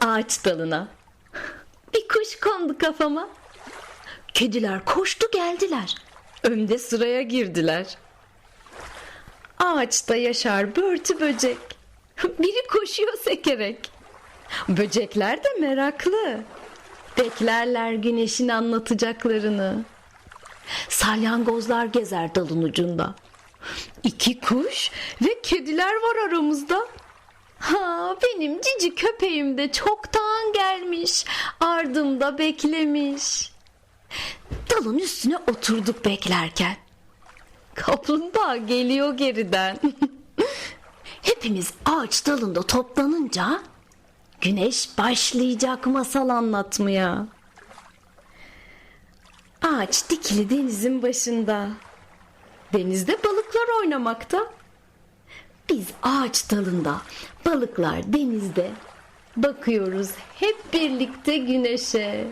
ağaç dalına. Bir kuş kondu kafama. Kediler koştu geldiler. Önde sıraya girdiler. Ağaçta yaşar börtü böcek. Biri koşuyor sekerek. Böcekler de meraklı. Beklerler güneşin anlatacaklarını. Salyangozlar gezer dalın ucunda. İki kuş ve kediler var aramızda. Ha benim cici köpeğim de çoktan gelmiş. Ardımda beklemiş. Dalın üstüne oturduk beklerken. Kaplumbağa geliyor geriden. Hepimiz ağaç dalında toplanınca güneş başlayacak masal anlatmaya. Ağaç dikili denizin başında. Denizde balıklar oynamakta. Biz ağaç dalında, balıklar denizde. Bakıyoruz hep birlikte güneşe.